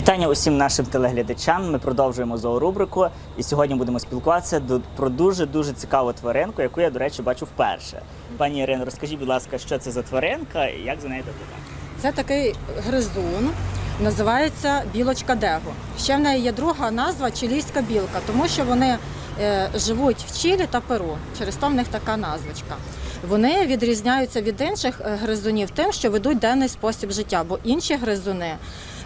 Вітання усім нашим телеглядачам. Ми продовжуємо зоорубрику. І сьогодні будемо спілкуватися про дуже дуже цікаву тваринку, яку я, до речі, бачу вперше. Пані Ірино, розкажіть, будь ласка, що це за тваринка і як за нею доглядати? Це такий гризун, називається білочка Дего. Ще в неї є друга назва чилійська білка, тому що вони е, живуть в Чилі та Перу. Через то в них така назвочка. Вони відрізняються від інших е, гризунів тим, що ведуть денний спосіб життя, бо інші гризуни.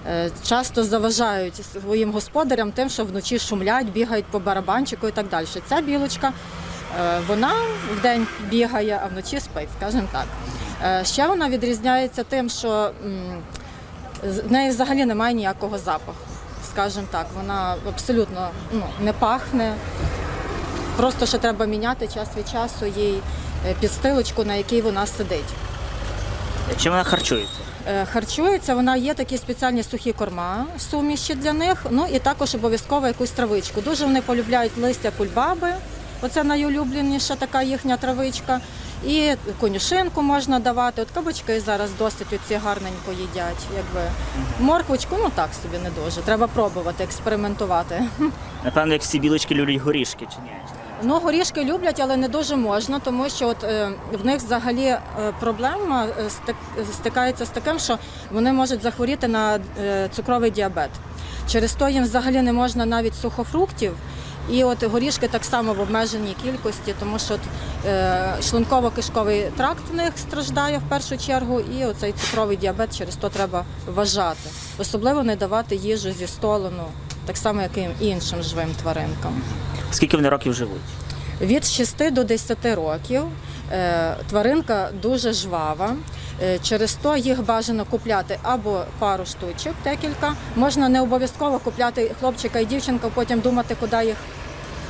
Е, Часто заважають своїм господарям тим, що вночі шумлять, бігають по барабанчику і так далі. Ця білочка Е, Вона вдень бігає, а вночі спить, скажімо так. Е, Ще вона відрізняється тим, що в неї взагалі немає ніякого запаху, скажімо так. Вона абсолютно ну, не пахне. Просто ще треба міняти час від часу їй підстилочку, на якій вона сидить. Чим вона харчується? Е, Харчується, вона є такі спеціальні сухі корма, суміші для них. Ну і також обов'язково якусь травичку. Дуже вони полюбляють листя кульбаби. Оце найулюбленіша така їхня травичка. І конюшинку можна давати. От кабачки зараз досить оці гарненько їдять. Якби морквочку, ну так собі не дуже. Треба пробувати, експериментувати. Напевно, як всі білочки люблять горішки чи ні? Ну, горішки люблять, але не дуже можна, тому що от, е, в них взагалі е, проблема е, стикається з таким, що вони можуть захворіти на е, цукровий діабет. Через то їм взагалі не можна навіть сухофруктів. І от горішки так само в обмеженій кількості, тому що е, шлунково-кишковий тракт в них страждає в першу чергу, і оцей цукровий діабет через то треба вважати. Особливо не давати їжу зі столу, ну, так само, як і іншим живим тваринкам. Скільки вони років живуть? Від 6 до 10 років е, тваринка дуже жвава. Е, Через то їх бажано купляти або пару штучок, декілька. Можна не обов'язково купляти хлопчика і дівчинка, потім думати, куди їх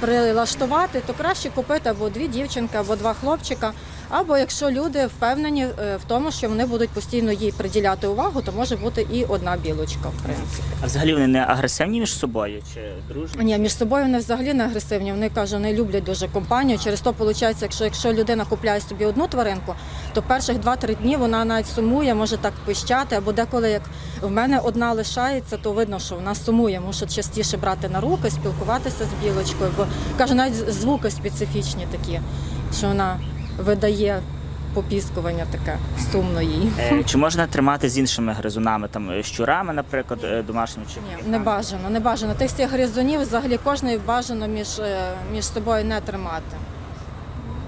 прилаштувати, то краще купити або дві дівчинки, або два хлопчика. Або якщо люди впевнені е, в тому, що вони будуть постійно їй приділяти увагу, то може бути і одна білочка, в принципі. А взагалі вони не агресивні між собою чи дружні? Ні, між собою вони взагалі не агресивні. Вони кажуть, вони люблять дуже компанію. Через то виходить, якщо, якщо людина купляє собі одну тваринку, то перших 2-3 дні вона навіть сумує, може так пищати. Або деколи як в мене одна лишається, то видно, що вона сумує, мусить частіше брати на руки, спілкуватися з білочкою. Бо каже, навіть звуки специфічні такі, що вона видає попіскування таке сумно їй. Е, Чи можна тримати з іншими гризунами, там е, щурами, наприклад, е, домашніми чи Ні, не бажано, не бажано. Тих всіх гризунів взагалі кожної бажано між, е, між собою не тримати.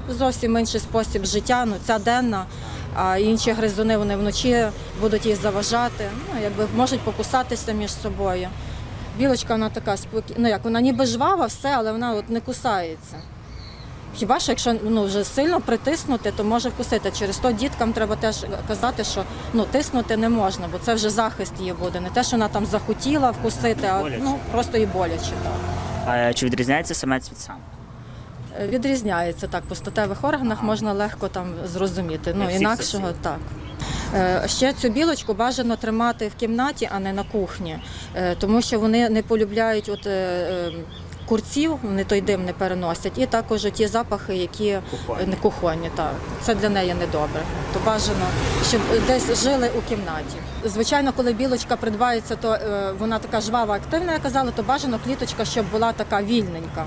Зовсім інший спосіб життя, ну ця денна, а інші гризуни вони вночі будуть їй заважати, ну, якби можуть покусатися між собою. Білочка вона така спокійна, ну як вона ніби жвава, все, але вона от не кусається. Хіба що якщо ну, вже сильно притиснути, то може вкусити. Через то діткам треба теж казати, що ну, тиснути не можна, бо це вже захист її буде. Не те, що вона там захотіла вкусити, а Боляче. ну, просто і боляче. Так. А чи відрізняється самець від самки? Е, Відрізняється так, по статевих органах можна легко там зрозуміти. Ну, всіх інакшого сусідів. так. Е, Ще цю білочку бажано тримати в кімнаті, а не на кухні, е, тому що вони не полюбляють от, е, е, курців, вони той дим не переносять, і також ті запахи, які не кухонні. Так. Це для неї недобре. То бажано, щоб десь жили у кімнаті. Звичайно, коли білочка придбається, то е, вона така жвава, активна, я казала, то бажано кліточка, щоб була така вільненька.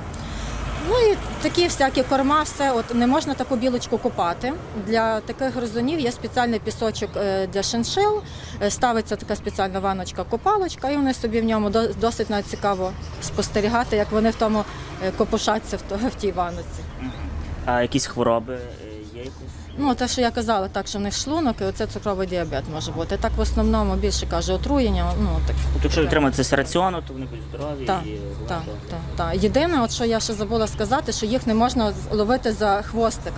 Ну і такі всякі корма, все от не можна таку білочку купати. Для таких гризунів є спеціальний пісочок е, для шиншил. Е, Ставиться така спеціальна ваночка копалочка, і вони собі в ньому до- досить навіть цікаво спостерігати, як вони в тому копушаться копошаться в, тій ваночці. А якісь хвороби е? Ну, те, що я казала, так, що в них шлунок і оце цукровий діабет може бути. Так в основному більше каже отруєння. Ну, так, От якщо таке. утриматися раціону, то вони будуть здорові Так, і Так, так, так. Єдине, от що я ще забула сказати, що їх не можна ловити за хвостик.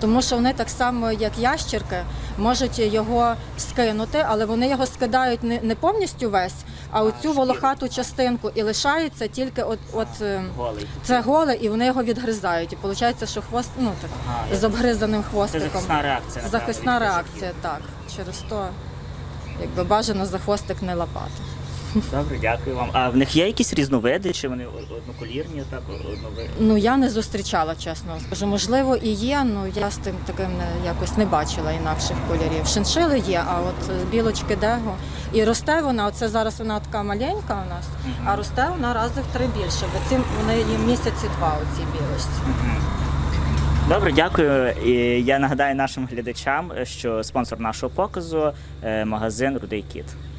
Тому що вони так само, як ящірки, можуть його скинути, але вони його скидають не повністю весь, а оцю волохату частинку і лишається тільки от, от е, Голий. це голе, і вони його відгризають. І виходить, що хвост ну так Ага, з обгризаним Це хвостиком. захисна реакція. напевно, Захисна реакція, так. Через то якби бажано за хвостик не лапати. Добре, дякую вам. А в них є якісь різновиди, чи вони од- одноколірні, так одновиди? Ну я не зустрічала, чесно скажу. Можливо, і є, але я з тим таким не якось не бачила інакших кольорів. Шиншили є, а от е, білочки дего. І росте вона, оце зараз вона така маленька у нас, а росте вона рази в три більше, бо ці вони їм місяці два у цій білочці. Добре, дякую. І я нагадаю нашим глядачам, що спонсор нашого показу е, магазин Рудий Кіт.